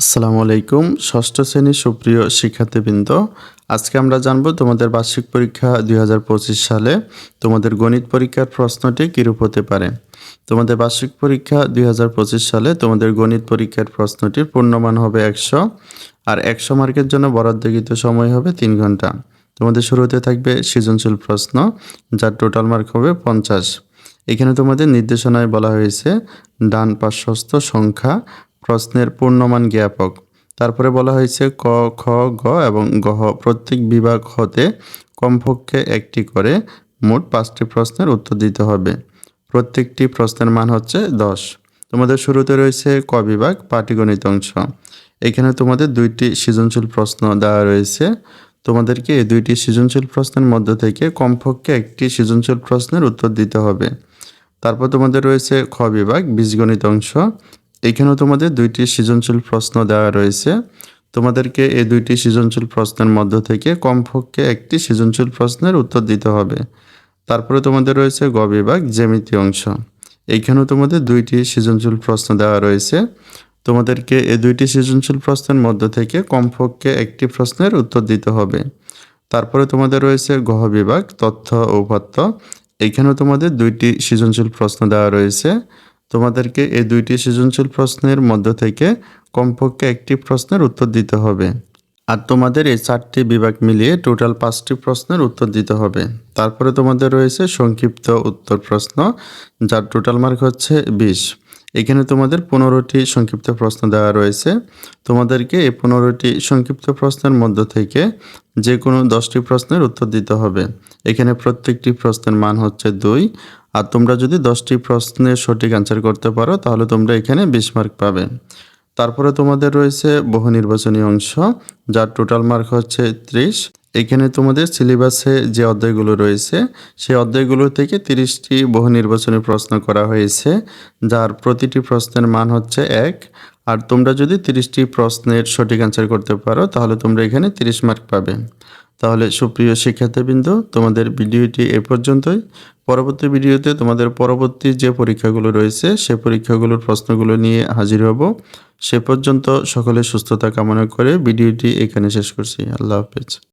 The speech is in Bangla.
আসসালামু আলাইকুম, ষষ্ঠ শ্রেণির সুপ্রিয় শিক্ষার্থীবৃন্দ। আজকে আমরা জানব তোমাদের বার্ষিক পরীক্ষা দুই হাজার পঁচিশ সালে তোমাদের গণিত পরীক্ষার প্রশ্নটি কীরূপ হতে পারে। তোমাদের বার্ষিক পরীক্ষা দুই হাজার পঁচিশ সালে তোমাদের গণিত পরীক্ষার প্রশ্নটির পূর্ণমান হবে একশো, আর একশো মার্কের জন্য বরাদ্দকৃত সময় হবে তিন ঘণ্টা। তোমাদের শুরুতে থাকবে সৃজনশীল প্রশ্ন, যার টোটাল মার্ক হবে পঞ্চাশ। এখানে তোমাদের নির্দেশনায় বলা হয়েছে, ডান পার্শ্বস্থ সংখ্যা প্রশ্নের পূর্ণমান জ্ঞাপক। তারপরে বলা হয়েছে ক, খ, গ এবং গহ প্রত্যেক বিভাগ হতে কমপক্ষে একটি করে মোট পাঁচটি প্রশ্নের উত্তর দিতে হবে। প্রত্যেকটি প্রশ্নের মান হচ্ছে দশ। তোমাদের শুরুতে রয়েছে ক বিভাগ, পাটিগণিত অংশ। এখানে তোমাদের দুইটি সৃজনশীল প্রশ্ন দেওয়া রয়েছে। তোমাদেরকে এই দুইটি সৃজনশীল প্রশ্নের মধ্য থেকে কমপক্ষে একটি সৃজনশীল প্রশ্নের উত্তর দিতে হবে। তারপর তোমাদের রয়েছে খ বিভাগ, বীজগণিত অংশ। এখানেও তোমাদের দুইটি সৃজনশীল প্রশ্ন দেওয়া রয়েছে। তোমাদেরকে এই দুইটি সৃজনশীল প্রশ্নের মধ্য থেকে কমপক্ষে একটি সৃজনশীল প্রশ্নের উত্তর দিতে হবে। তারপরে তোমাদের রয়েছে গ বিভাগ, জ্যামিতি অংশ। এইখানেও তোমাদের দুইটি সৃজনশীল প্রশ্ন দেওয়া রয়েছে। তোমাদেরকে এই দুইটি সৃজনশীল প্রশ্নের মধ্য থেকে কমপক্ষে একটি প্রশ্নের উত্তর দিতে হবে। তারপরে তোমাদের রয়েছে গহ বিভাগ, তথ্য ও উপাত্ত। এইখানেও তোমাদের দুইটি সৃজনশীল প্রশ্ন দেওয়া রয়েছে। তোমাদেরকে এই দুইটি সৃজনশীল প্রশ্নের মধ্য থেকে কমপক্ষে একটি প্রশ্নের উত্তর দিতে হবে। আর তোমাদের এই চারটি বিভাগ মিলিয়ে টোটাল পাঁচটি প্রশ্নের উত্তর দিতে হবে। তারপরে তোমাদের রয়েছে সংক্ষিপ্ত উত্তর প্রশ্ন, যার টোটাল মার্ক হচ্ছে বিশ। এখানে তোমাদের পনেরোটি সংক্ষিপ্ত প্রশ্ন দেওয়া রয়েছে। তোমাদেরকে এই পনেরোটি সংক্ষিপ্ত প্রশ্নের মধ্য থেকে যে কোনো দশটি প্রশ্নের উত্তর দিতে হবে। এখানে প্রত্যেকটি প্রশ্নের মান হচ্ছে দুই। আর তোমরা যদি দশটি প্রশ্নের সঠিক অ্যান্সার করতে পারো, তাহলে তোমরা এখানে বিশ মার্ক পাবে। তারপরে তোমাদের রয়েছে বহু নির্বাচনী অংশ, যার টোটাল মার্ক হচ্ছে ত্রিশ। এখানে তোমাদের সিলেবাসে যে অধ্যায়গুলো রয়েছে, সেই অধ্যায়গুলো থেকে তিরিশটি বহু নির্বাচনী প্রশ্ন করা হয়েছে, যার প্রতিটি প্রশ্নের মান হচ্ছে এক। আর তোমরা যদি তিরিশটি প্রশ্নের সঠিক অ্যান্সার করতে পারো, তাহলে তোমরা এখানে তিরিশ মার্ক পাবে। তাহলে সুপ্রিয় শিক্ষার্থীবৃন্দ, তোমাদের ভিডিওটি এ পর্যন্তই। পরবর্তী ভিডিওতে তোমাদের পরবর্তী যে পরীক্ষাগুলো রয়েছে, সে পরীক্ষাগুলোর প্রশ্নগুলো নিয়ে হাজির হব। সে পর্যন্ত সকলে সুস্থতা কামনা করে ভিডিওটি এখানে শেষ করছি। আল্লাহ হাফেজ।